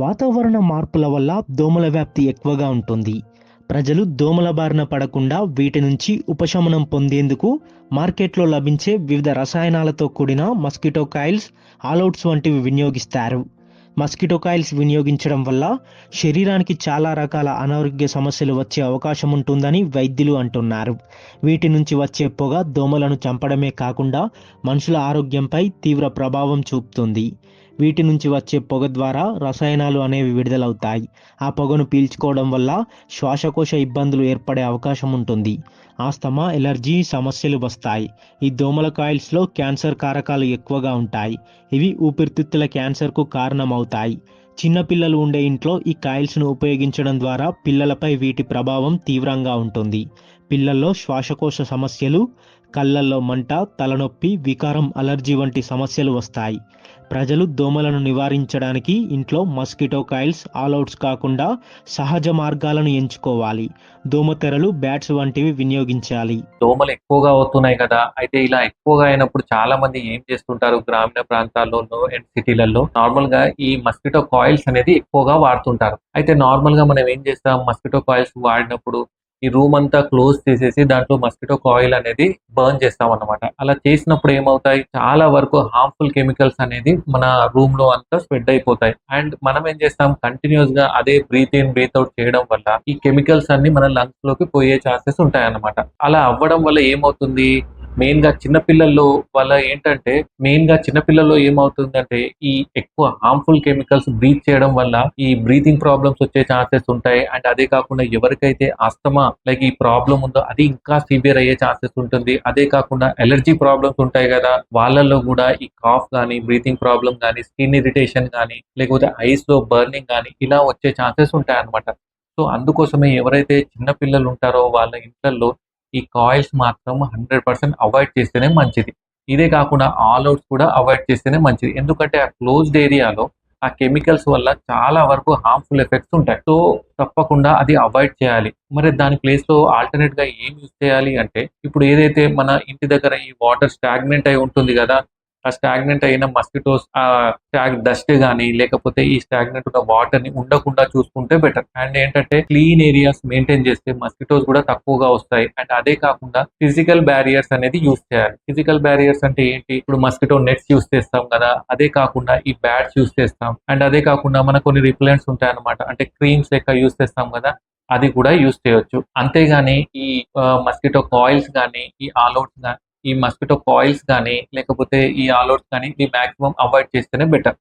వాతావరణ మార్పుల వల్ల దోమల వ్యాప్తి ఎక్కువగా ఉంటుంది. ప్రజలు దోమల బారిన పడకుండా వీటి నుంచి ఉపశమనం పొందేందుకు మార్కెట్లో లభించే వివిధ రసాయనాలతో కూడిన మస్కిటో కాయిల్స్ ఆల్అవుట్స్ వంటివి వినియోగిస్తారు. మస్కిటో కాయిల్స్ వినియోగించడం వల్ల శరీరానికి చాలా రకాల అనారోగ్య సమస్యలు వచ్చే అవకాశం ఉంటుందని వైద్యులు అంటున్నారు. వీటి నుంచి వచ్చే పొగ దోమలను చంపడమే కాకుండా మనుషుల ఆరోగ్యంపై తీవ్ర ప్రభావం చూపుతుంది. వీటి నుంచి వచ్చే పొగ ద్వారా రసాయనాలు అనేవి విడుదలవుతాయి. ఆ పొగను పీల్చుకోవడం వల్ల శ్వాసకోశ ఇబ్బందులు ఏర్పడే అవకాశం ఉంటుంది. ఆస్తమా ఎలర్జీ సమస్యలు వస్తాయి. ఈ దోమల కాయిల్స్లో క్యాన్సర్ కారకాలు ఎక్కువగా ఉంటాయి. ఇవి ఊపిరితిత్తుల క్యాన్సర్కు కారణమవుతాయి. చిన్నపిల్లలు ఉండే ఇంట్లో ఈ కాయిల్స్ను ఉపయోగించడం ద్వారా పిల్లలపై వీటి ప్రభావం తీవ్రంగా ఉంటుంది. పిల్లల్లో శ్వాసకోశ సమస్యలు కళ్ళల్లో మంట తలనొప్పి వికారం అలర్జీ వంటి సమస్యలు వస్తాయి. ప్రజలు దోమలను నివారించడానికి ఇంట్లో మస్కిటో కాయిల్స్ ఆల్అవుట్స్ కాకుండా సహజ మార్గాలను ఎంచుకోవాలి. దోమతెరలు బ్యాట్స్ వంటివి వినియోగించాలి. దోమలు ఎక్కువగా అవుతున్నాయి కదా అయితే ఇలా ఎక్కువగా అయినప్పుడు చాలా మంది ఏం చేస్తుంటారు? గ్రామీణ ప్రాంతాల్లోనూ అండ్ సిటీలలో నార్మల్గా ఈ మస్కిటో కాయిల్స్ అనేది ఎక్కువగా వాడుతుంటారు. అయితే నార్మల్గా మనం ఏం చేస్తాం? మస్కిటో కాయిల్స్ వాడినప్పుడు ఈ రూమ్ అంతా క్లోజ్ చేసేసి దాంట్లో మస్కిటో కాయిల్ అనేది బర్న్ చేస్తాం అన్నమాట అలా చేసినప్పుడు ఏమవుతాయి? చాలా వరకు హార్మ్ఫుల్ కెమికల్స్ అనేది మన రూమ్లో అంతా స్ప్రెడ్ అయిపోతాయి. అండ్ మనం ఏం చేస్తాం? కంటిన్యూస్గా అదే బ్రీత్ ఇన్ బ్రీత్ అవుట్ చేయడం వల్ల ఈ కెమికల్స్ అన్ని మన లంగ్స్లోకి పోయే ఛాన్సెస్ ఉంటాయి అన్నమాట అలా అవ్వడం వల్ల ఏమవుతుంది? మెయిన్గా చిన్నపిల్లల్లో వల్ల ఏంటంటే మెయిన్గా చిన్నపిల్లల్లో ఏమవుతుందంటే ఈ ఎక్కువ హార్మ్ఫుల్ కెమికల్స్ బ్రీత్ చేయడం వల్ల ఈ బ్రీతింగ్ ప్రాబ్లమ్స్ వచ్చే ఛాన్సెస్ ఉంటాయి. అండ్ అదే కాకుండా ఎవరికైతే ఆస్తమా లైక్ ఈ ప్రాబ్లం ఉందో అది ఇంకా సివియర్ అయ్యే ఛాన్సెస్ ఉంటుంది. అదే కాకుండా ఎలర్జీ ప్రాబ్లమ్స్ ఉంటాయి కదా వాళ్ళల్లో కూడా ఈ కాఫ్ కానీ బ్రీతింగ్ ప్రాబ్లం కానీ స్కిన్ ఇరిటేషన్ కానీ లేకపోతే ఐస్లో బర్నింగ్ కానీ ఇలా వచ్చే ఛాన్సెస్ ఉంటాయి అన్నమాట సో అందుకోసమే ఎవరైతే చిన్న పిల్లలు ఉంటారో వాళ్ళ ఇంట్లలో ఈ కాయిల్స్ మాత్రం హండ్రెడ్ పర్సెంట్ అవాయిడ్ చేస్తేనే మంచిది. ఇదే కాకుండా ఆల్ అవుట్స్ కూడా అవాయిడ్ చేస్తేనే మంచిది. ఎందుకంటే ఆ క్లోజ్డ్ ఏరియాలో ఆ కెమికల్స్ వల్ల చాలా వరకు హార్మ్ఫుల్ ఎఫెక్ట్స్ ఉంటాయి. సో తప్పకుండా అది అవాయిడ్ చేయాలి. మరి దాని ప్లేస్లో ఆల్టర్నేట్గా ఏం యూజ్ చేయాలి అంటే ఇప్పుడు ఏదైతే మన ఇంటి దగ్గర ఈ వాటర్ స్టాగ్నెంట్ అయి ఉంటుంది కదా ఆ స్టాగ్నెంట్ అయిన మస్కిటోస్ ఆ స్టాగ్ డస్ట్ కానీ లేకపోతే ఈ స్టాగ్నెంట్ ఉన్న వాటర్ని ఉండకుండా చూసుకుంటే బెటర్ అండ్ ఏంటంటే క్లీన్ ఏరియాస్ మెయింటైన్ చేస్తే మస్కిటోస్ కూడా తక్కువగా వస్తాయి. అండ్ అదే కాకుండా ఫిజికల్ బ్యారియర్స్ అనేది యూస్ చేయాలి. ఫిజికల్ బ్యారియర్స్ అంటే ఏంటి? ఇప్పుడు మస్కిటో నెట్స్ యూస్ చేస్తాం కదా. అదే కాకుండా ఈ బ్యాట్స్ యూస్ చేస్తాం. అండ్ అదే కాకుండా మన కొన్ని రిప్లెంట్స్ ఉంటాయి అనమాట అంటే క్రీమ్స్ లెక్క యూస్ చేస్తాం కదా. అది కూడా యూస్ చేయొచ్చు. అంతేగాని ఈ మస్కిటో కాయిల్స్ కానీ ఈ ఆల్అవుట్స్ కానీ ఈ మస్కిటో కాయిల్స్ కానీ లేకపోతే ఈ ఆల్ అవుట్స్ కానీ ఇది మాక్సిమం అవాయిడ్ చేస్తేనే బెటర్.